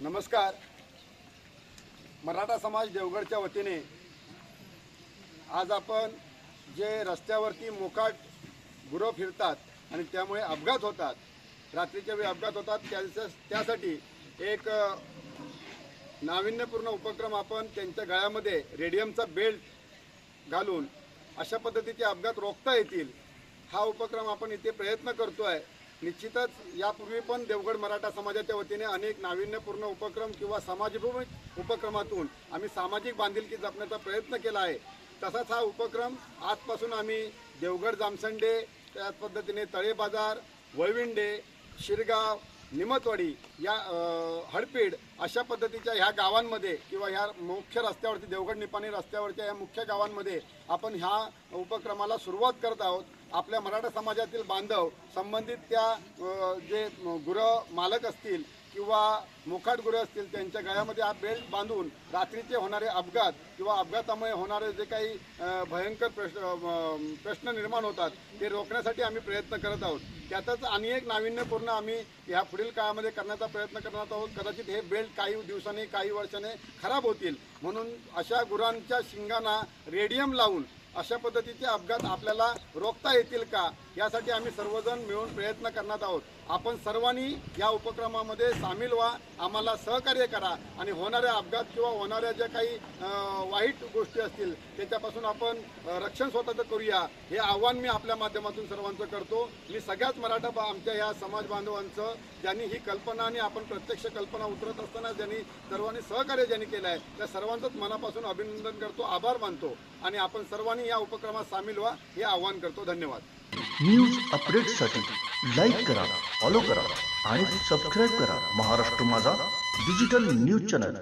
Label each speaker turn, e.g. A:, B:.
A: नमस्कार. मराठा समाज देवगडच्या वतीने आज आपण जे रस्त्यावरती मोकाट गुरं फिरतात आणि त्यामुळे अपघात होतात रात्रीच्या वेळी अपघात होतात त्याच्या त्यासाठी एक नाविन्यपूर्ण उपक्रम आपण त्यांच्या गळ्यामध्ये रेडियमचा बेल्ट घालून अशा पद्धतीचे अपघात रोखता येतील हा उपक्रम आपण इथे प्रयत्न करतो आहे निश्चितच यापूर्वी पण देवगड मराठा समाजाच्या वतीने अनेक नाविन्यपूर्ण उपक्रम किंवा समाजभूमी उपक्रमातून आम्ही सामाजिक बांधिलकी जपण्याचा प्रयत्न केला आहे. तसाच हा उपक्रम आजपासून आम्ही देवगड जामसंडे त्याच पद्धतीने तळे बाजार वळविंडे शिरगाव निमतवाडी या हडपीड अशा पद्धतीच्या ह्या गावांमध्ये किंवा ह्या मुख्य रस्त्यावरती देवगड निपाणी रस्त्यावरच्या या मुख्य गावांमध्ये आपण ह्या उपक्रमाला सुरुवात करत आहोत. आपल्या मराठा समाजातील बांधव संबंधित त्या जे गुरं मालक असतील किंवा मोकाट गुरं असतील त्यांच्या गळ्यामध्ये हा बेल्ट बांधून रात्रीचे होणारे अपघात किंवा अपघातामुळे होणारे जे काही भयंकर प्रश्न प्रश्न निर्माण होतात ते रोखण्यासाठी आम्ही प्रयत्न करत आहोत. त्यातच आणि एक नाविन्यपूर्ण आम्ही ह्या पुढील काळामध्ये करण्याचा प्रयत्न करणार आहोत. कदाचित हे बेल्ट काही दिवसांनी काही वर्षाने खराब होतील. म्हणून अशा गुरांच्या शिंगांना रेडियम लावून अशा पद्धतीचे अपघात आपल्याला रोखता येतील का? यासाठी आम्ही सर्वजण मिळून प्रयत्न करणार आहोत. आपण सर्वांनी या उपक्रमामध्ये सामील व्हा आम्हाला सहकार्य करा आणि होणाऱ्या अपघात किंवा होणाऱ्या ज्या काही वाईट गोष्टी असतील त्याच्यापासून आपण रक्षण स्वतःचं करूया. हे आव्हान मी आपल्या माध्यमातून सर्वांचं करतो. मी सगळ्याच मराठा बा- आमच्या या समाज बांधवांचं ज्यांनी ही कल्पना आणि आपण प्रत्यक्ष कल्पना उतरत असताना ज्यांनी सर्वांनी सहकार्य ज्यांनी केलं आहे त्या सर्वांचंच मनापासून अभिनंदन करतो आभार मानतो. आणि आपण सर्वांनी सर्वांनी या उपक्रमात सामील व्हा हे आवाहन करतो. धन्यवाद.
B: न्यूज अपडेटसाठी लाईक करा फॉलो करा आणि सबस्क्राईब करा महाराष्ट्र माझा डिजिटल न्यूज चॅनल.